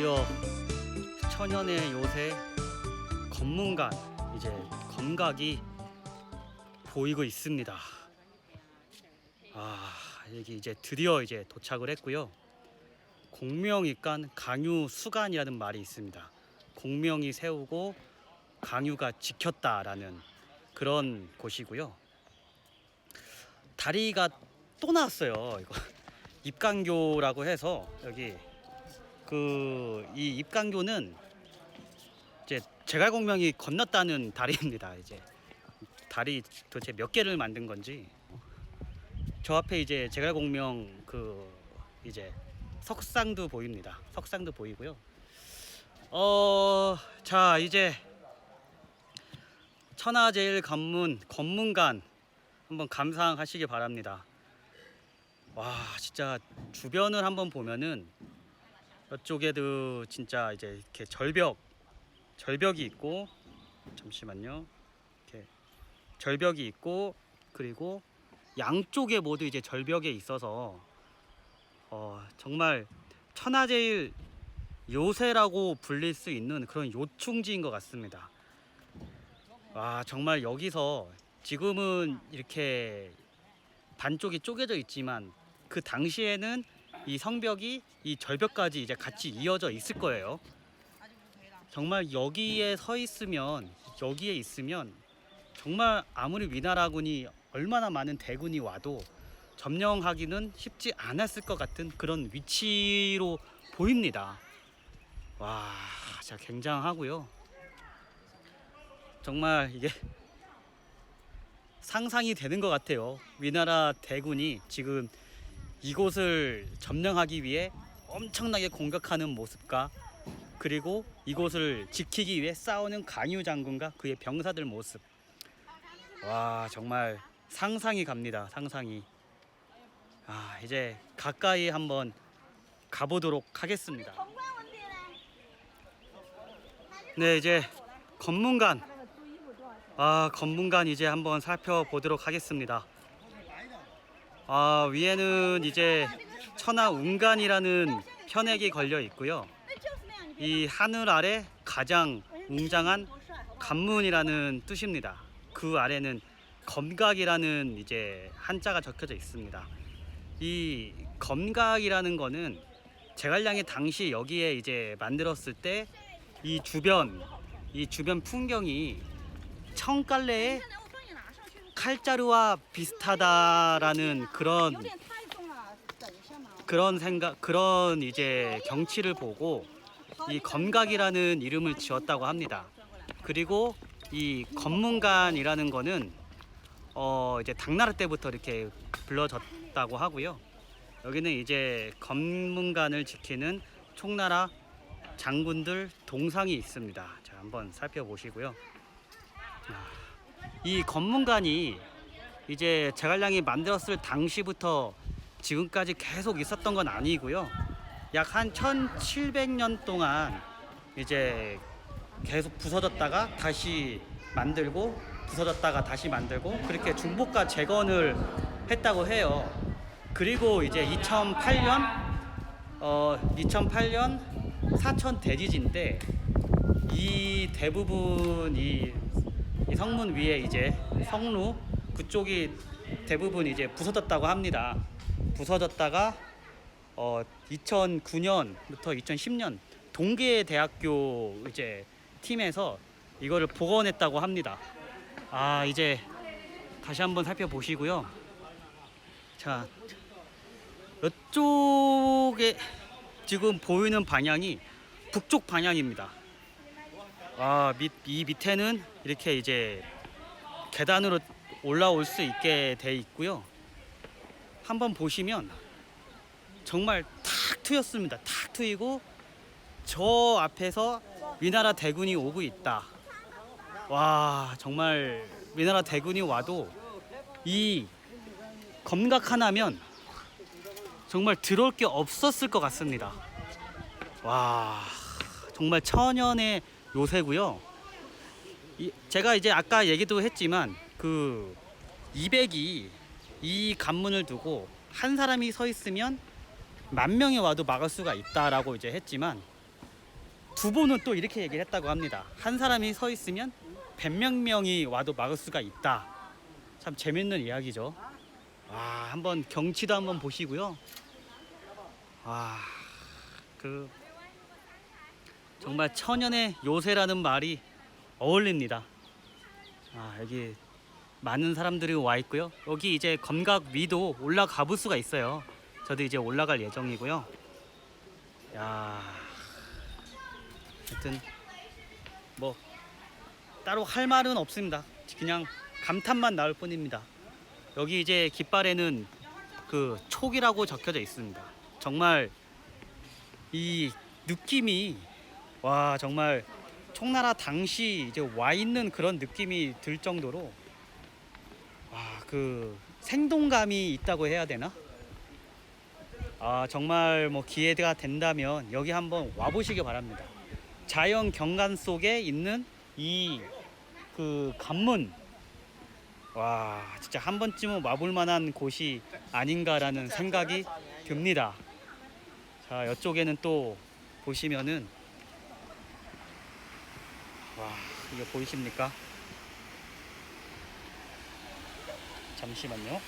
드디어 천연의 요새 검문관 이제 검각이 보이고 있습니다. 아 여기 이제 드디어 이제 도착을 했고요. 공명이간 강유 수간이라는 말이 있습니다. 공명이 세우고 강유가 지켰다라는 그런 곳이고요. 다리가 또 나왔어요. 이거 입강교라고 해서 여기 그 이 입강교는 이제 제갈공명이 건넜다는 다리입니다. 이제 다리 도대체 몇 개를 만든 건지 저 앞에 이제 제갈공명 그 이제 석상도 보입니다. 석상도 보이고요. 어, 자 이제 천하제일 관문 검문관 한번 감상하시기 바랍니다. 와 진짜 주변을 한번 보면은 이쪽에도 진짜 이제 이렇게 절벽 절벽이 있고 잠시만요 이렇게 절벽이 있고 그리고 양쪽에 모두 이제 절벽에 있어서 어 정말 천하제일 요새라고 불릴 수 있는 그런 요충지인 것 같습니다. 와 정말 여기서 지금은 이렇게 반쪽이 쪼개져 있지만 그 당시에는 이 성벽이 이 절벽까지 이제 같이 이어져 있을 거예요. 정말 여기에 서 있으면 여기에 있으면 정말 아무리 위나라군이 얼마나 많은 대군이 와도 점령하기는 쉽지 않았을 것 같은 그런 위치로 보입니다. 와, 진짜 굉장하고요. 정말 이게 상상이 되는 것 같아요. 위나라 대군이 지금 이곳을 점령하기 위해 엄청나게 공격하는 모습과 그리고 이곳을 지키기 위해 싸우는 강유 장군과 그의 병사들 모습. 와 정말 상상이 갑니다. 상상이. 아 이제 가까이 한번 가보도록 하겠습니다. 네 이제 검문관. 아 검문관 이제 한번 살펴보도록 하겠습니다. 아 위에는 이제 천하운간이라는 편액이 걸려 있고요. 이 하늘 아래 가장 웅장한 관문이라는 뜻입니다. 그 아래는 검각이라는 이제 한자가 적혀져 있습니다. 이 검각이라는 거는 제갈량이 당시 여기에 이제 만들었을 때 이 주변 이 주변 풍경이 청갈래의 칼자루와 비슷하다라는 그런 그런 생각 그런 이제 경치를 보고 이 검각이라는 이름을 지었다고 합니다. 그리고 이 검문관이라는 거는 어 이제 당나라 때부터 이렇게 불러졌다고 하고요. 여기는 이제 검문관을 지키는 총나라 장군들 동상이 있습니다. 자, 한번 살펴보시고요. 아. 아, 이 검문관이 이제 제갈량이 만들었을 당시부터 지금까지 계속 있었던 건 아니고요. 약 한 1700년 동안 이제 계속 부서졌다가 다시 만들고 부서졌다가 다시 만들고 그렇게 중복과 재건을 했다고 해요. 그리고 이제 2008년 어 2008년 사천 대지진때 이 대부분 이, 이 성문 위에 이제 성루 그쪽이 대부분 이제 부서졌다고 합니다. 부서졌다가 어 2009년부터 2010년 동계 대학교 이제 팀에서 이거를 복원했다고 합니다. 아 이제 다시 한번 살펴보시고요. 자 이쪽에 지금 보이는 방향이 북쪽 방향입니다. 아, 밑, 이 밑에는 이렇게 이제 계단으로 올라올 수 있게 돼 있고요. 한번 보시면 정말 탁 트였습니다. 탁 트이고 저 앞에서 위나라 대군이 오고 있다. 와, 정말 위나라 대군이 와도 이 검각 하나면 정말 들어올 게 없었을 것 같습니다. 와, 정말 천연의 요새고요. 이, 제가 이제 아까 얘기도 했지만 그 200이 이 관문을 두고 한 사람이 서 있으면 만 명이 와도 막을 수가 있다라고 이제 했지만 두 분은 또 이렇게 얘기를 했다고 합니다. 한 사람이 서 있으면 100명 명이 와도 막을 수가 있다. 참 재밌는 이야기죠. 와, 한번 경치도 한번 보시고요. 와, 그 정말 천연의 요새라는 말이 어울립니다. 아, 여기 많은 사람들이 와 있고요. 여기 이제 검각 위도 올라가 볼 수가 있어요. 저도 이제 올라갈 예정이고요. 야, 하여튼 뭐 따로 할 말은 없습니다. 그냥 감탄만 나올 뿐입니다. 여기 이제 깃발에는 그 촉이라고 적혀져 있습니다. 정말 이 느낌이 와 정말 총나라 당시 이제 와 있는 그런 느낌이 들 정도로 와 그 생동감이 있다고 해야 되나? 아 정말 뭐 기회가 된다면 여기 한번 와 보시기 바랍니다. 자연 경관 속에 있는 이 그 관문 와 진짜 한 번쯤은 와볼 만한 곳이 아닌가라는 생각이 듭니다. 자 이쪽에는 또 보시면은 와 이거 보이십니까? 잠시만요.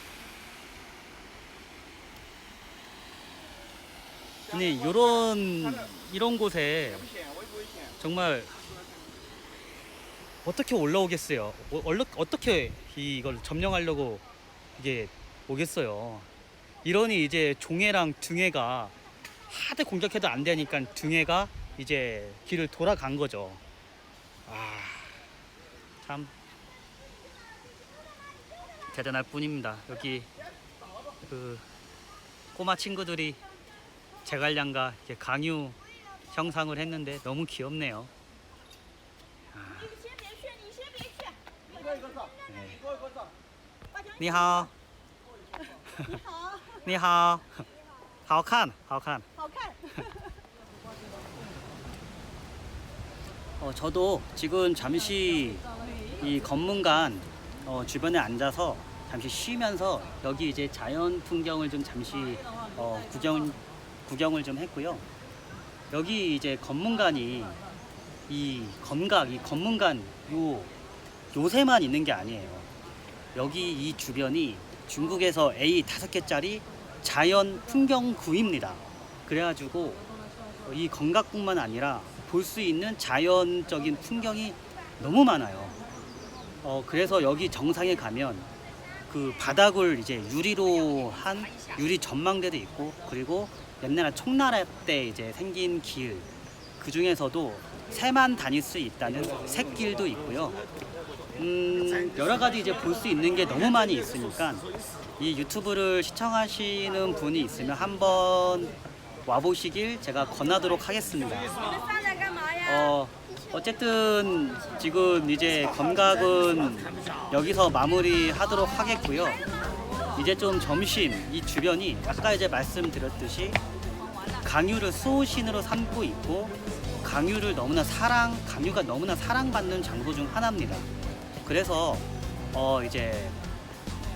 아니 이런 이런 곳에 정말 어떻게 올라오겠어요? 어, 이- 이걸 점령하려고 이게 오겠어요? 이러니 이제 종해랑 등해가 하도 공격해도 안 되니까 등해가 이제 길을 돌아간 거죠. 아, 참 대단할 뿐입니다. 여기 그 꼬마 친구들이 제갈량과 이렇게 강유 형상을 했는데 너무 귀엽네요. 你先别去，你先别去。 네. 你好,你好，你好,好看,好看.好看。 어, 저도 지금 잠시 이 건문관 어, 주변에 앉아서 잠시 쉬면서 여기 이제 자연 풍경을 좀 잠시 어, 구경 구경을 좀 했고요. 여기 이제 건문관이 이 검각 이 건문관 요 요새만 있는 게 아니에요. 여기 이 주변이 중국에서 A 다섯 개짜리 자연 풍경구입니다. 그래가지고 이 건각뿐만 아니라 볼 수 있는 자연적인 풍경이 너무 많아요. 어, 그래서 여기 정상에 가면 그 바닥을 이제 유리로 한 유리 전망대도 있고 그리고 옛날에 총나라 때 이제 생긴 길 그 중에서도 새만 다닐 수 있다는 샛길도 있고요. 음, 여러 가지 이제 볼 수 있는 게 너무 많이 있으니까 이 유튜브를 시청하시는 분이 있으면 한번 와보시길 제가 권하도록 하겠습니다. 어, 어쨌든 지금 이제 건강은 여기서 마무리하도록 하겠고요. 이제 좀 점심 이 주변이 아까 이제 말씀드렸듯이 강유를 수호신으로 삼고 있고 강유를 너무나 사랑 강유가 너무나 사랑받는 장소 중 하나입니다. 그래서 어 이제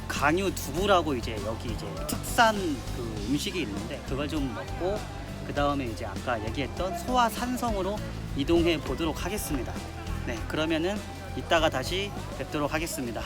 강유 두부라고 이제 여기 이제 특산 그 음식이 있는데 그걸 좀 먹고 그 다음에 이제 아까 얘기했던 소화 산성으로 이동해 보도록 하겠습니다. 네, 그러면은 이따가 다시 뵙도록 하겠습니다.